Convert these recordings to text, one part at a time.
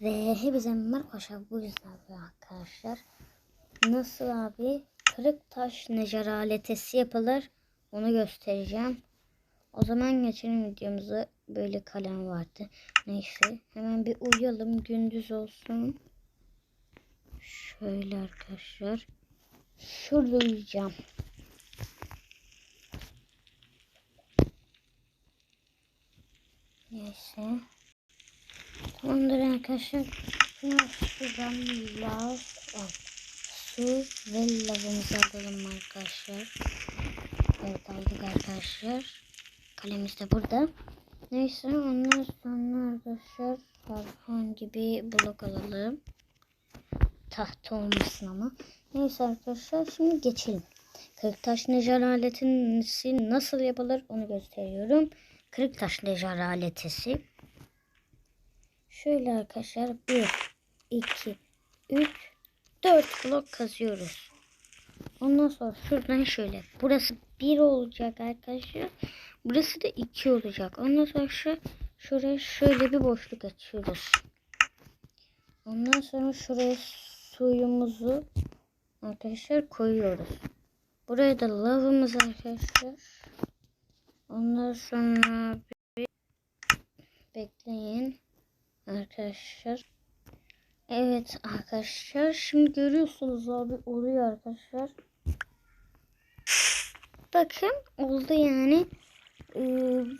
Ve hepinize merhaba arkadaşlar. Bu yüzden abi arkadaşlar. Nasıl abi kırık taş necar aletesi yapılır onu göstereceğim. O zaman geçelim videomuza. Böyle kalem vardı. Neyse hemen bir uyuyalım. Gündüz olsun. Şöyle arkadaşlar. Şurada uyuyacağım. Neyse. Tamamdır arkadaşlar. Şunu şuradan lav. Su ve lavımızı alalım arkadaşlar. Evet aldık arkadaşlar. Kalemiz de burada. Neyse ondan sonra arkadaşlar herhangi bir blok alalım. Tahta olmasın ama. Neyse arkadaşlar şimdi geçelim. Kırık taş necar aletisi nasıl yapılır onu gösteriyorum. Kırık taş necar aletisi. Şöyle arkadaşlar 1, 2, 3, 4 blok kazıyoruz. Ondan sonra şuradan şöyle. Burası 1 olacak arkadaşlar. Burası da 2 olacak. Ondan sonra şu, şuraya şöyle bir boşluk açıyoruz. Ondan sonra şuraya suyumuzu arkadaşlar koyuyoruz. Buraya da lavımız arkadaşlar. Ondan sonra bir bekleyin arkadaşlar. Evet arkadaşlar şimdi görüyorsunuz abi oluyor arkadaşlar. Bakın oldu yani. Ee,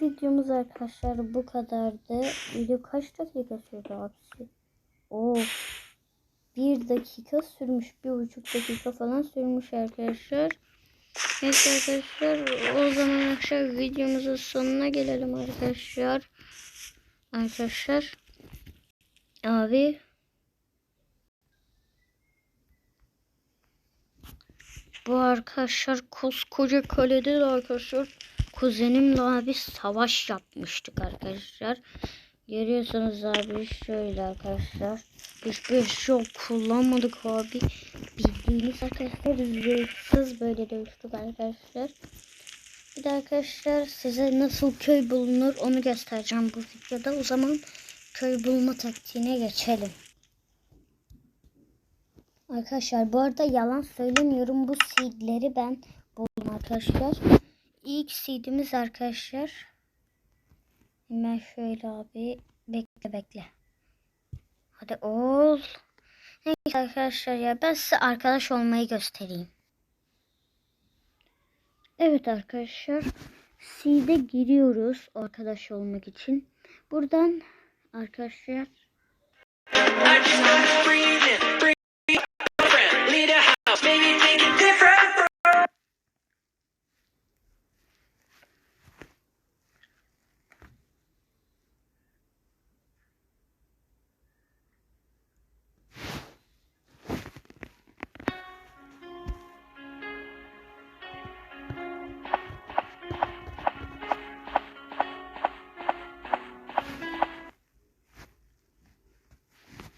videomuz arkadaşlar bu kadardı. Video kaç dakika sürdü abisi? Oo. Bir dakika sürmüş. Bir buçuk dakika falan sürmüş arkadaşlar. Neyse arkadaşlar o zaman arkadaşlar videomuzun sonuna gelelim arkadaşlar. Arkadaşlar. Abi. Bu arkadaşlar koskoca kalede de arkadaşlar kuzenimle abi savaş yapmıştık arkadaşlar. Görüyorsunuz abi şöyle arkadaşlar. Hiçbir şey kullanmadık abi. Bildiğiniz arkadaşlar zırhsız böyle dövüştük arkadaşlar. Bir de arkadaşlar size nasıl köy bulunur onu göstereceğim bu videoda. O zaman köy bulma taktiğine geçelim. Arkadaşlar bu arada yalan söylemiyorum. Bu seedleri ben buldum arkadaşlar. İlk seedimiz arkadaşlar. Hemen şöyle abi. Bekle bekle. Hadi ol. Neyse arkadaşlar ya ben size arkadaş olmayı göstereyim. Evet arkadaşlar. Seed'e giriyoruz arkadaş olmak için. Buradan arkadaşlar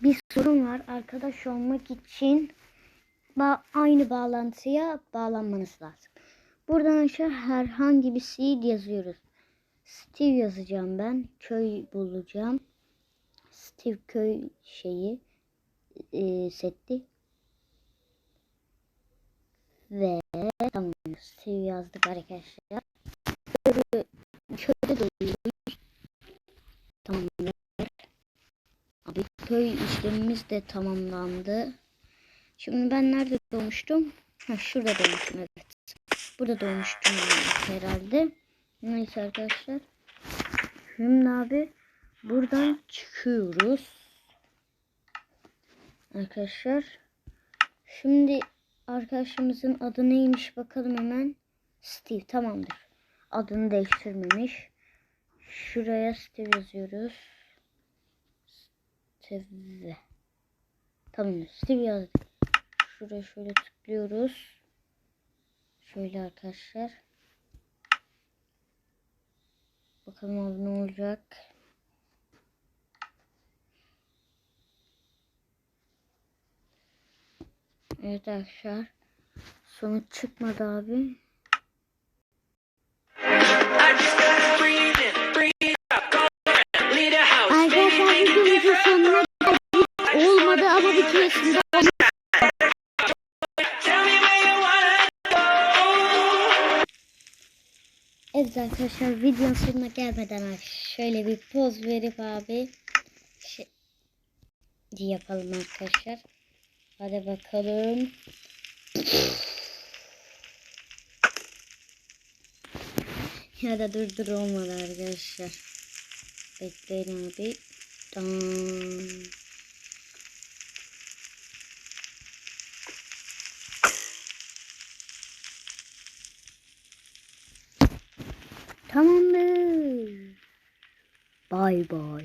bir sorun var. Arkadaş olmak için ba- aynı bağlantıya bağlanmanız lazım. Buradan aşağı herhangi bir seed yazıyoruz. Steve yazacağım ben. Köy bulacağım. Steve köy şeyi e, setti. Ve tamam Steve yazdık arkadaşlar. Köyde, doğuyoruz. Tamamdır. Abi köy işlemimiz de tamamlandı. Şimdi ben nerede doğmuştum? Ha şurada doğmuştum evet. Burada doğmuştum herhalde. Neyse arkadaşlar. Şimdi abi buradan çıkıyoruz. Arkadaşlar. Şimdi arkadaşımızın adı neymiş bakalım hemen. Steve tamamdır. Adını değiştirmemiş. Şuraya Steve yazıyoruz. Steve. Tamam Steve yazdık. Şuraya şöyle tıklıyoruz. Şöyle arkadaşlar. Bakalım abi ne olacak. Evet arkadaşlar. Sonuç çıkmadı abi. I just breathing, breathe ama bitiyorsun. Evet arkadaşlar videonun sonuna gelmeden şöyle bir poz verip abi şey yapalım arkadaşlar. Hadi bakalım. ya da durdur olmadı arkadaşlar. Bekleyin abi. Tamam. Tamamdır. Bay bay.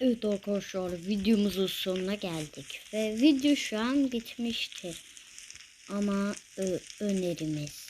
Evet arkadaşlar videomuzun sonuna geldik. Ve video şu an bitmiştir. Ama ö- önerimiz